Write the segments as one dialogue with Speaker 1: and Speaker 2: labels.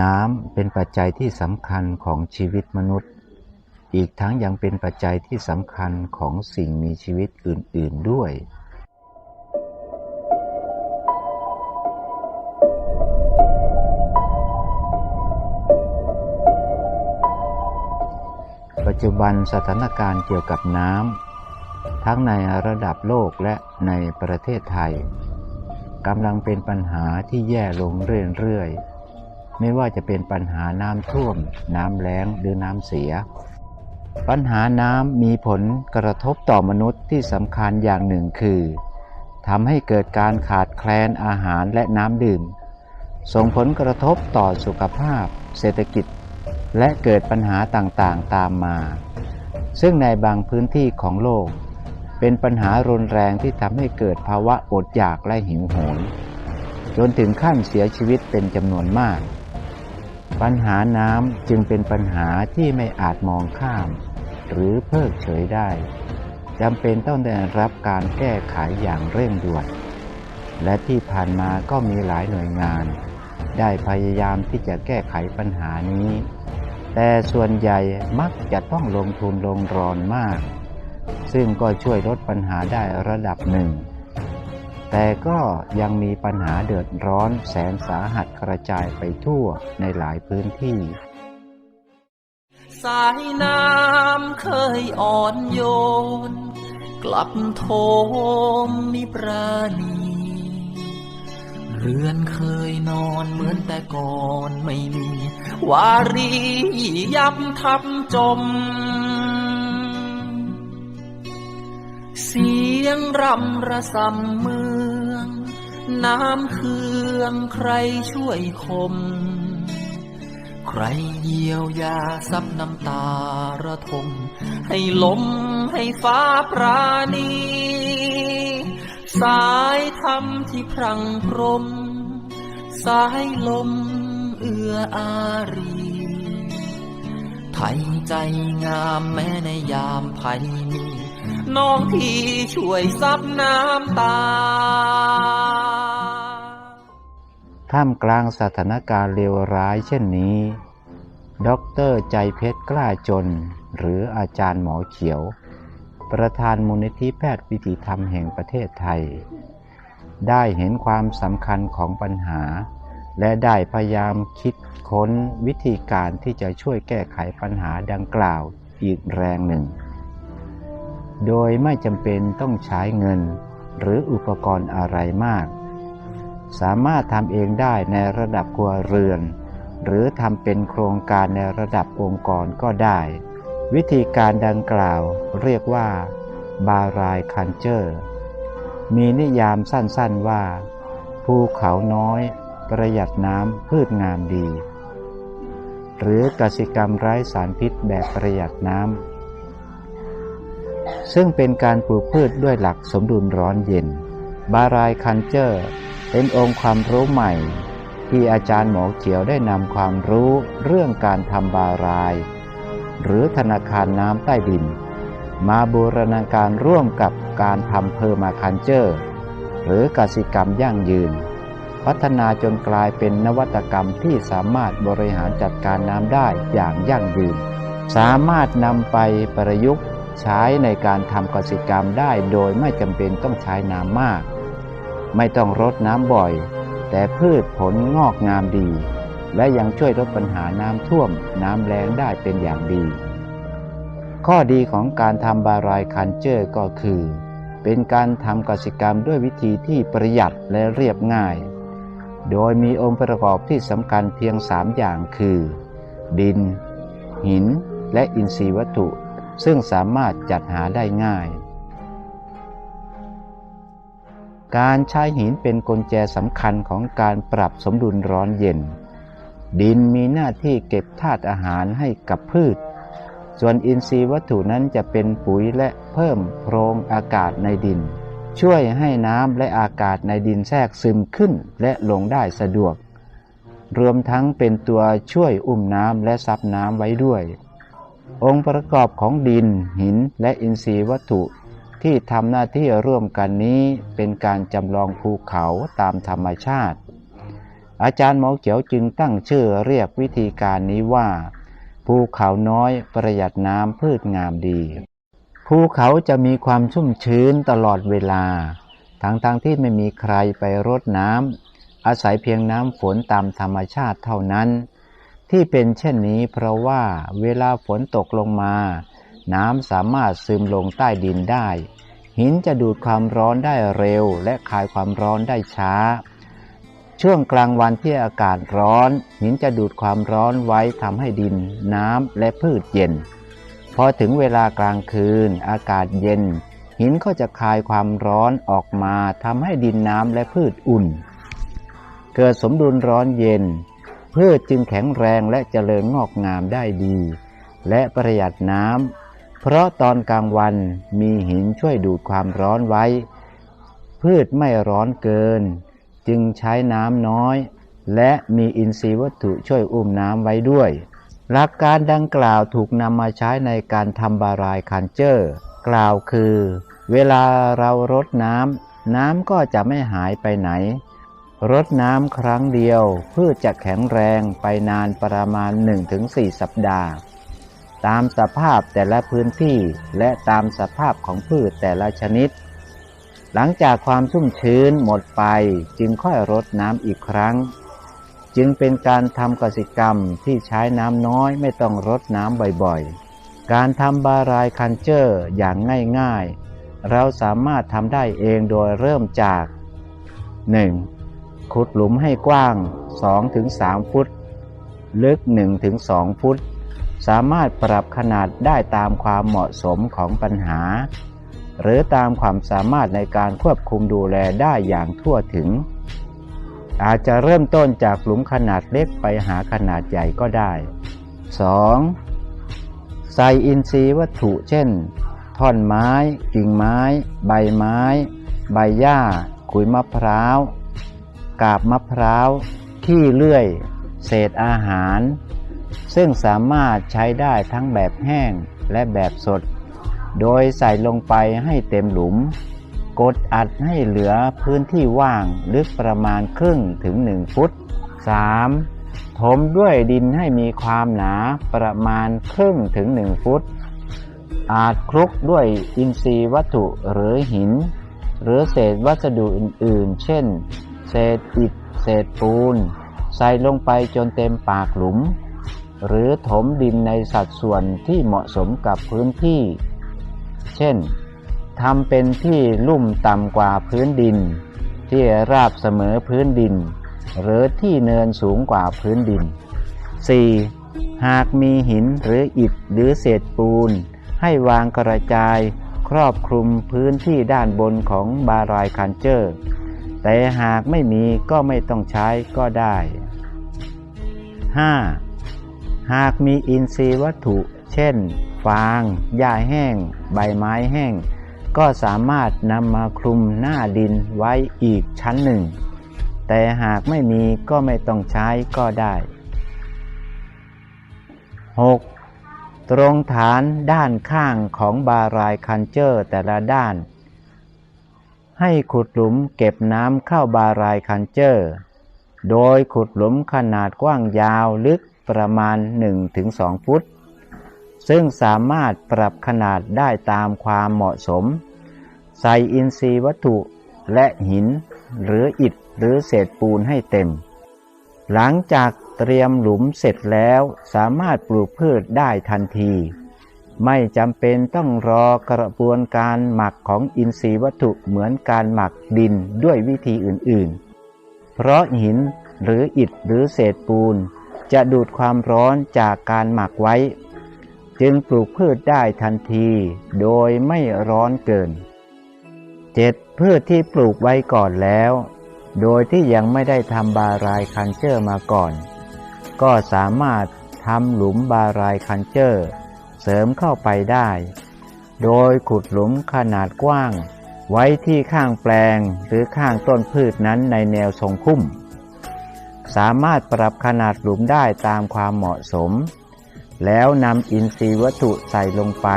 Speaker 1: น้ำเป็นปัจจัยที่สำคัญของชีวิตมนุษย์ อีกทั้งยังเป็นปัจจัยที่สำคัญของสิ่งมีชีวิตอื่น ๆด้วยปัจจุบันสถานการณ์เกี่ยวกับน้ำทั้งในระดับโลกและในประเทศไทยกำลังเป็นปัญหาที่แย่ลงเรื่อยๆ ไม่ว่าจะเป็นปัญหาน้ำท่วม น้ำแล้งหรือน้ำเสีย ปัญหาน้ำมีผลกระทบต่อมนุษย์ที่สำคัญอย่างหนึ่งคือทำให้เกิดการขาดแคลนอาหารและน้ำดื่ม ส่งผลกระทบต่อสุขภาพ เศรษฐกิจ และเกิดปัญหาต่างๆตามมา ซึ่งในบางพื้นที่ของโลก เป็นปัญหารุนแรงที่ทำให้เกิดภาวะอดอยากและหิวโหยจนถึงขั้นเสียชีวิตเป็นจำนวนมาก ปัญหาน้ำจึงเป็นปัญหาที่ไม่อาจมองข้าม หรือเพิกเฉยได้จำเป็นต้องได้รับการแก้ไขอย่างเร่งด่วน และที่ผ่านมาก็มีหลายหน่วยงาน ได้พยายามที่จะแก้ไขปัญหานี้ แต่ส่วนใหญ่มักจะต้องลงทุนลงรอนมาก ซึ่งก็ช่วยลดปัญหาได้ระดับหนึ่ง แต่ก็ยังมีปัญหาเดือดร้อนแสนสาหัสกระจายไปทั่วในหลายพื้นที่
Speaker 2: สายน้ำเคยอ่อนโยน กลับโทมมิปราณีเรือนเคยนอนเหมือนแต่ก่อนไม่มี วารียับทับจม เสียงรำระสำมือ น้ำเคืองใครช่วยคม ใครเยียวยาซับน้ำตาระทม ให้ลมให้ฟ้าปราณี สายธรรมที่พรังพรม สายลมเอื้ออารีไทยใจงามแม้ในยามภัยมีน้องพี่ช่วยซับน้ำตา
Speaker 1: ท่ามกลางสถานการณ์เลวร้ายเช่นนี้ดรใจเพชรกล้าจน หรืออาจารย์หมอเขียว ประธานมูลนิธิแพทย์วิถีธรรมแห่งประเทศไทย ได้เห็นความสำคัญของปัญหา และได้พยายามคิดค้นวิธีการที่จะช่วยแก้ไขปัญหาดังกล่าวอีกแรงหนึ่ง โดยไม่จำเป็นต้องใช้เงินหรืออุปกรณ์อะไรมาก สามารถทำเองได้ในระดับครัวเรือน หรือทำเป็นโครงการในระดับองค์กรก็ได้ วิธีการดังกล่าวเรียกว่าบารายคันเจอร์มีนิยามสั้นๆว่า ภูเขาน้อย ประหยัดน้ำพืชงามดี หรือกสิกรรมไร้สารพิษแบบประหยัดน้ำซึ่งเป็นการปลูกพืชด้วยหลักสมดุลร้อนเย็น บารายคันเจอร์ เป็นองค์ความรู้ใหม่ ที่อาจารย์หมอเขียวได้นำความรู้เรื่องการทำบาราย หรือธนาคารน้ำใต้ดิน มาบูรณาการร่วมกับการทำเพอร์มาคันเจอร์ หรือกสิกรรมยั่งยืน พัฒนาจนกลายเป็นนวัตกรรมที่สามารถบริหารจัดการน้ำได้อย่างยั่งยืน สามารถนำไปประยุกต์ใช้ในการทำกสิกรรมได้โดยไม่จำเป็นต้องใช้น้ำมาก ไม่ต้องรดน้ำบ่อย แต่พืชผลงอกงามดี และยังช่วยลดปัญหาน้ำท่วมน้ำแล้งได้เป็นอย่างดี ข้อดีของการทำบารายคันเจอร์ก็คือ เป็นการทำกสิกรรมด้วยวิธีที่ประหยัดและเรียบง่าย โดยมีองค์ประกอบที่สำคัญเพียงสามอย่างคือ ดิน หิน และอินทรีย์วัตถุ ซึ่งสามารถจัดหาได้ง่าย การใช้หินเป็นกลแจสำคัญของการปรับสมดุลร้อนเย็น ดินมีหน้าที่เก็บธาตุอาหารให้กับพืช ส่วนอินทรีย์วัตถุนั้นจะเป็นปุ๋ยและเพิ่มโพรงอากาศในดิน ช่วยให้น้ำและอากาศในดินแทรกซึมขึ้นและลงได้สะดวก รวมทั้งเป็นตัวช่วยอุ้มน้ำและซับน้ำไว้ด้วย องค์ประกอบของดิน หินและอินทรีย์วัตถุ ที่ทำหน้าที่ร่วมกันนี้เป็นการจำลองภูเขาตามธรรมชาติ อาจารย์หมอเขียวจึงตั้งชื่อเรียกวิธีการนี้ว่า ภูเขาน้อยประหยัดน้ำพืชงามดี ภูเขาจะมีความชุ่มชื้นตลอดเวลา ทั้งๆทที่ไม่มีใครไปรดน้ำอาศัยเพียงน้ำฝนตามธรรมชาติเท่านั้น ที่เป็นเช่นนี้เพราะว่าเวลาฝนตกลงมา น้ำสามารถซึมลงใต้ดินได้ หินจะดูดความร้อนได้เร็ว และคายความร้อนได้ช้า ช่วงกลางวันที่อากาศร้อน หินจะดูดความร้อนไว้ทำให้ดิน น้ำและพืชเย็น พอถึงเวลากลางคืน อากาศเย็น หินก็จะคายความร้อนออกมาทำให้ดินน้ำและพืชอุ่น เกิดสมดุลร้อนเย็นพืชจึงแข็งแรงและเจริญงอกงามได้ดี และประหยัดน้ำ เพราะตอนกลางวันมีหินช่วยดูดความร้อนไว้ พืชไม่ร้อนเกิน จึงใช้น้ำน้อย และมีอินทรีย์วัตถุช่วยอุ้มน้ำไว้ด้วย หลักการดังกล่าวถูกนำมาใช้ในการทำบารายคันเจอร์ กล่าวคือ เวลาเรารดน้ำน้ำก็จะไม่หายไปไหนรดน้ำครั้งเดียวพืชจะแข็งแรงไปนานประมาณ 1-4 สัปดาห์ ตามสภาพแต่ละพื้นที่และตามสภาพของพืชแต่ละชนิด หลังจากความชุ่มชื้นหมดไปจึงค่อยรดน้ำอีกครั้ง จึงเป็นการทำกสิกรรมที่ใช้น้ำน้อยไม่ต้องรดน้ำบ่อยๆ การทำบารายคันเจอร์อย่างง่ายๆ เราสามารถทำได้เองโดยเริ่มจาก 1. ขุดหลุมให้กว้าง 2-3 ฟุต ลึก 1-2 ฟุต สามารถปรับขนาดได้ตามความเหมาะสมของปัญหา หรือตามความสามารถในการควบคุมดูแลได้อย่างทั่วถึง อาจจะเริ่มต้นจากหลุมขนาดเล็กไปหาขนาดใหญ่ก็ได้ 2. ใส่อินทรีย์วัตถุเช่น ท่อนไม้ กิ่งไม้ ใบไม้ ใบหญ้า ขุยมะพร้าว กาบมะพร้าว ขี้เลื่อย เศษอาหาร ซึ่งสามารถใช้ได้ทั้งแบบแห้งและแบบสด โดยใส่ลงไปให้เต็มหลุม กดอัดให้เหลือพื้นที่ว่างลึกประมาณครึ่งถึง 1 ฟุต 3. ถมด้วยดินให้มีความหนาประมาณครึ่งถึง 1 ฟุต อาจคลุกด้วยอินทรีย์วัตถุหรือหิน หรือเศษวัสดุอื่นๆ เช่น เศษอิฐเศษปูน ใส่ลงไปจนเต็มปากหลุม หรือถมดินในสัดส่วนที่เหมาะสมกับพื้นที่ เช่นทำเป็นที่ลุ่มต่ำกว่าพื้นดิน ที่ราบเสมอพื้นดิน หรือที่เนินสูงกว่าพื้นดิน 4. หากมีหินหรืออิฐหรือเศษปูน ให้วางกระจายครอบคลุมพื้นที่ด้านบนของบารายคันเจอร์ แต่หากไม่มีก็ไม่ต้องใช้ก็ได้ 5. หากมีอินทรีย์วัตถุ เช่น ฟางหญ้าแห้ง ใบไม้แห้ง ก็สามารถนำมาคลุมหน้าดินไว้อีกชั้นหนึ่ง แต่หากไม่มีก็ไม่ต้องใช้ก็ได้ 6. ตรงฐานด้านข้างของบารายคันเจอร์แต่ละด้าน ให้ขุดหลุมเก็บน้ำเข้าบารายคันเจอร์ โดยขุดหลุมขนาดกว้างยาวลึก ประมาณ 1-2 ฟุต ซึ่งสามารถปรับขนาดได้ตามความเหมาะสม ใส่อินทรีย์วัตถุและหินหรืออิฐหรือเศษปูนให้เต็ม หลังจากเตรียมหลุมเสร็จแล้วสามารถปลูกพืชได้ทันที ไม่จำเป็นต้องรอกระบวนการหมักของอินทรีย์วัตถุเหมือนการหมักดินด้วยวิธีอื่นๆ เพราะหินหรืออิฐหรือเศษปูน จะดูดความร้อนจากการหมักไว้ จึงปลูกพืชได้ทันทีโดยไม่ร้อนเกิน 7. พืชที่ปลูกไว้ก่อนแล้ว โดยที่ยังไม่ได้ทำบารายคันเจอร์มาก่อน ก็สามารถทำหลุมบารายคันเจอร์ เสริมเข้าไปได้ โดยขุดหลุมขนาดกว้าง ไว้ที่ข้างแปลงหรือข้างต้นพืชนั้นในแนวทรงพุ่ม สามารถปรับขนาดหลุมได้ตามความเหมาะสม แล้วนำอินทรีย์วัตถุใส่ลงไป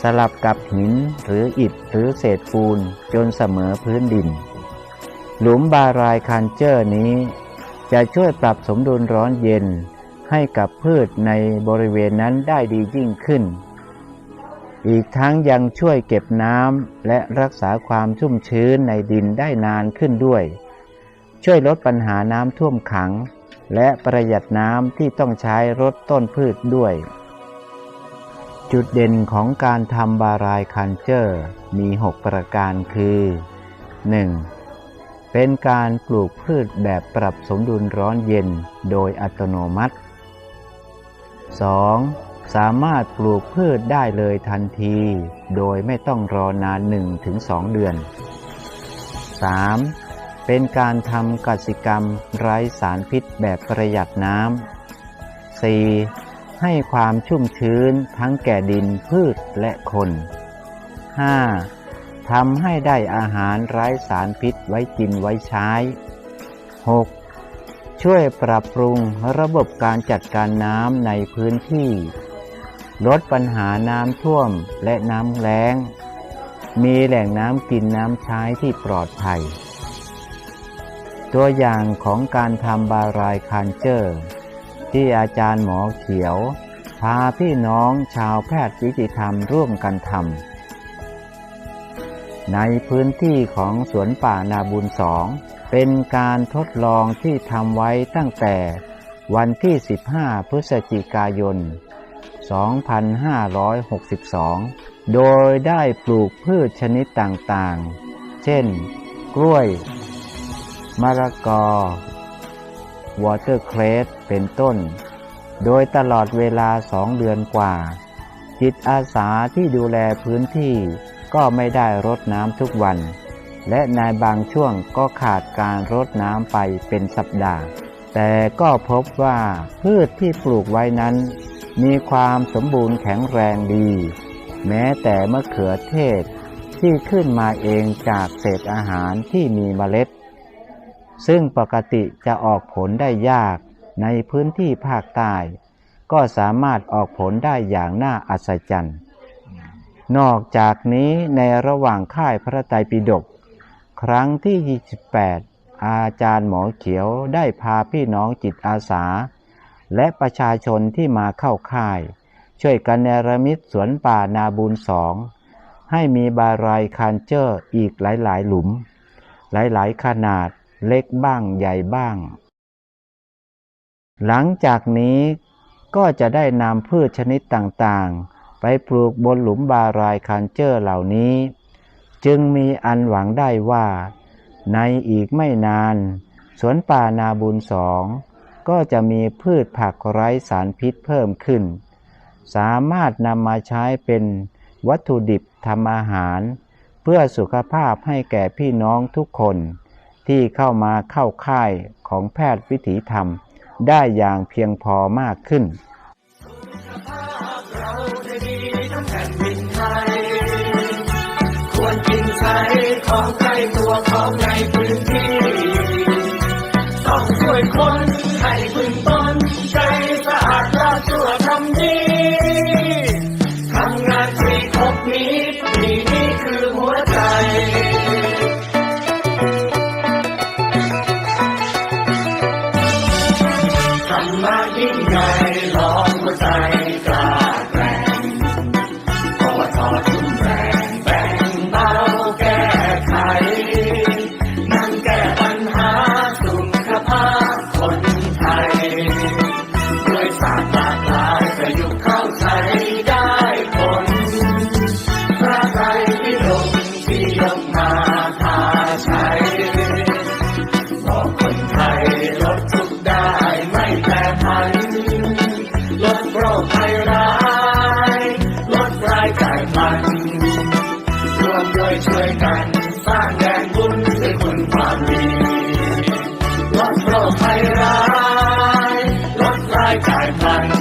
Speaker 1: สลับกับหินหรืออิฐหรือเศษปูนจนเสมอพื้นดิน หลุมบารายคันเจอร์นี้ จะช่วยปรับสมดุลร้อนเย็นให้กับพืชในบริเวณนั้นได้ดียิ่งขึ้น อีกทั้งยังช่วยเก็บน้ำและรักษาความชุ่มชื้นในดินได้นานขึ้นด้วย ช่วยลดปัญหาน้ำท่วมขัง และประหยัดน้ำที่ต้องใช้รดต้นพืชด้วย จุดเด่นของการทำบารายคันเจอร์มี 6 ประการคือ 1. เป็นการปลูกพืชแบบปรับสมดุลร้อนเย็นโดยอัตโนมัติ 2. สามารถปลูกพืชได้เลยทันที โดยไม่ต้องรอนาน 1-2 เดือน 3. เป็นการทำกสิกรรมไร้สารพิษแบบประหยัดน้ำ 4. ให้ความชุ่มชื้นทั้งแก่ดินพืชและคน 5. ทำให้ได้อาหารไร้สารพิษไว้กินไว้ใช้ 6. ช่วยปรับปรุงระบบการจัดการน้ำในพื้นที่ ลดปัญหาน้ำท่วมและน้ำแล้ง มีแหล่งน้ำกินน้ำใช้ที่ปลอดภัย ตัวอย่างของการทำบารายคันเจอร์ ที่อาจารย์หมอเขียว พาพี่น้องชาวแพทย์วิจิธรรมร่วมกันทำในพื้นที่ของสวนป่านาบุญสอง เป็นการทดลองที่ทำไว้ตั้งแต่วันที่ 15 พฤศจิกายน 2562 โดยได้ปลูกพืชชนิดต่างๆ เช่น กล้วย มะละกอ วอเตอร์เครสเป็นต้น โดยตลอดเวลาสองเดือนกว่า จิตอาสาที่ดูแลพื้นที่ก็ไม่ได้รดน้ำทุกวัน และในบางช่วงก็ขาดการรดน้ำไปเป็นสัปดาห์ แต่ก็พบว่าพืชที่ปลูกไว้นั้น มีความสมบูรณ์แข็งแรงดี แม้แต่มะเขือเทศที่ขึ้นมาเองจากเศษอาหารที่มีเมล็ด ซึ่งปกติจะออกผลได้ยากในพื้นที่ภาคใต้ ก็สามารถออกผลได้อย่างน่าอัศจรรย์ นอกจากนี้ในระหว่างค่ายพระไตรปิฎกครั้งที่ 28 อาจารย์หมอเขียวได้พาพี่น้องจิตอาสา และประชาชนที่มาเข้าค่าย ช่วยกันเนรมิตสวนป่านาบุญสองให้มีบารายคันเจอร์อีกหลายๆ หลุม หลายๆ ขนาด เล็กบ้างใหญ่บ้าง หลังจากนี้ก็จะได้นำพืชชนิดต่างๆ ไปปลูกบนหลุมบารายคันเจอร์เหล่านี้ จึงมีอันหวังได้ว่า ในอีกไม่นาน สวนป่านาบุญสองก็จะมีพืชผักไร้สารพิษเพิ่มขึ้น สามารถนำมาใช้เป็นวัตถุดิบทำอาหาร เพื่อสุขภาพให้แก่พี่น้องทุกคน ที่เข้ามาเข้าค่ายของแพทย์วิถีธรรม ได้อย่างเพียงพอมากขึ้น
Speaker 2: ควรกินใช้ของใกล้ตัวของ my.